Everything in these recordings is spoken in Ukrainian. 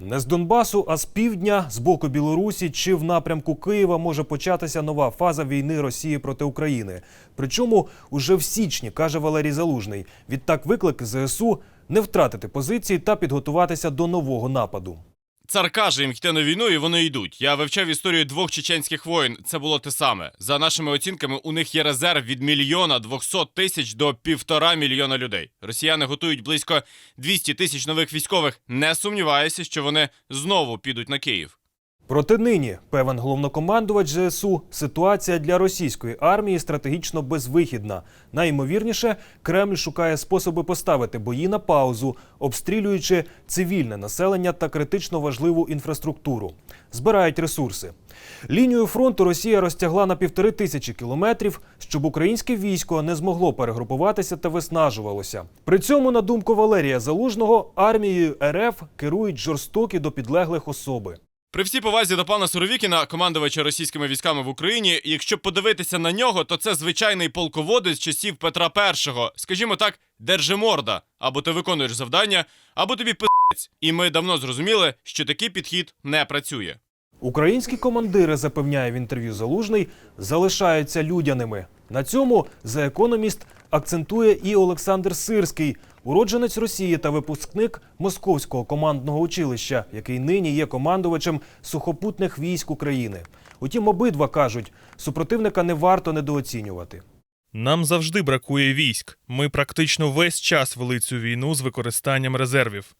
Не з Донбасу, а з півдня, з боку Білорусі чи в напрямку Києва може початися нова фаза війни Росії проти України. Причому уже в січні, каже Валерій Залужний. Відтак виклик ЗСУ не втратити позиції та підготуватися до нового нападу. Цар каже їм йти на війну, і вони йдуть. Я вивчав історію двох чеченських воїн. Це було те саме. За нашими оцінками, у них є резерв від мільйона 200 тисяч до півтора мільйона людей. Росіяни готують близько 200 тисяч нових військових. Не сумніваюся, що вони знову підуть на Київ. Проте нині, певен головнокомандувач ЗСУ, ситуація для російської армії стратегічно безвихідна. Найімовірніше, Кремль шукає способи поставити бої на паузу, обстрілюючи цивільне населення та критично важливу інфраструктуру. Збирають ресурси. Лінію фронту Росія розтягла на півтори тисячі кілометрів, щоб українське військо не змогло перегрупуватися та виснажувалося. При цьому, на думку Валерія Залужного, армією РФ керують жорстокі до підлеглих особи. При всій повазі до пана Суровікіна, командувача російськими військами в Україні, якщо подивитися на нього, то це звичайний полководець часів Петра І. Скажімо так, держиморда. Або ти виконуєш завдання, або тобі пи***ць. І ми давно зрозуміли, що такий підхід не працює. Українські командири, запевняє в інтерв'ю Залужний, залишаються людяними. На цьому The Economist акцентує і Олександр Сирський, уродженець Росії та випускник Московського командного училища, який нині є командувачем сухопутних військ України. Утім, обидва кажуть, супротивника не варто недооцінювати. Нам завжди бракує військ. Ми практично весь час вели цю війну з використанням резервів.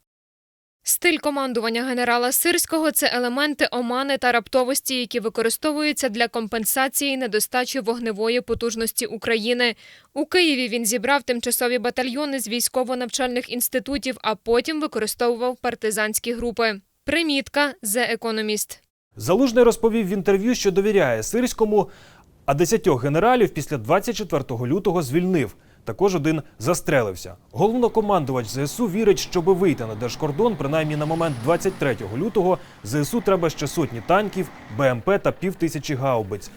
Стиль командування генерала Сирського це елементи омани та раптовості, які використовуються для компенсації недостачі вогневої потужності України. У Києві він зібрав тимчасові батальйони з військово-навчальних інститутів, а потім використовував партизанські групи. Примітка «The Economist». Залужний розповів в інтерв'ю, що довіряє Сирському, а десятьох генералів після 24 лютого звільнив. Також один застрелився. Головнокомандувач ЗСУ вірить, щоби вийти на держкордон, принаймні на момент 23 лютого, ЗСУ треба ще сотні танків, БМП та півтисячі гаубиць.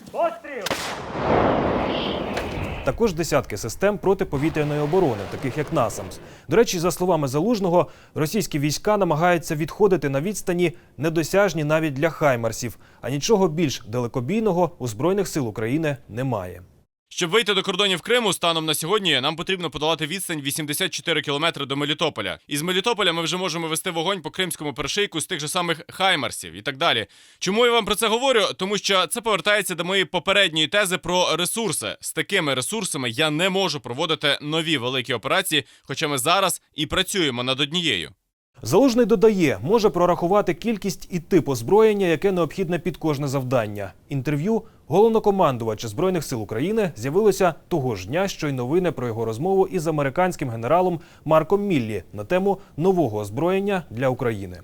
Також десятки систем протиповітряної оборони, таких як НАСАМС. До речі, за словами Залужного, російські війська намагаються відходити на відстані недосяжні навіть для хаймарсів, а нічого більш далекобійного у збройних сил України немає. Щоб вийти до кордонів Криму станом на сьогодні, нам потрібно подолати відстань 84 кілометри до Мелітополя. Із Мелітополя ми вже можемо вести вогонь по кримському перешийку з тих же самих хаймарсів і так далі. Чому я вам про це говорю? Тому що це повертається до моєї попередньої тези про ресурси. З такими ресурсами я не можу проводити нові великі операції, хоча ми зараз і працюємо над однією. Залужний додає, може прорахувати кількість і тип озброєння, яке необхідне під кожне завдання. Інтерв'ю головнокомандувача збройних сил України з'явилося того ж дня, що й новини про його розмову із американським генералом Марком Міллі на тему нового озброєння для України.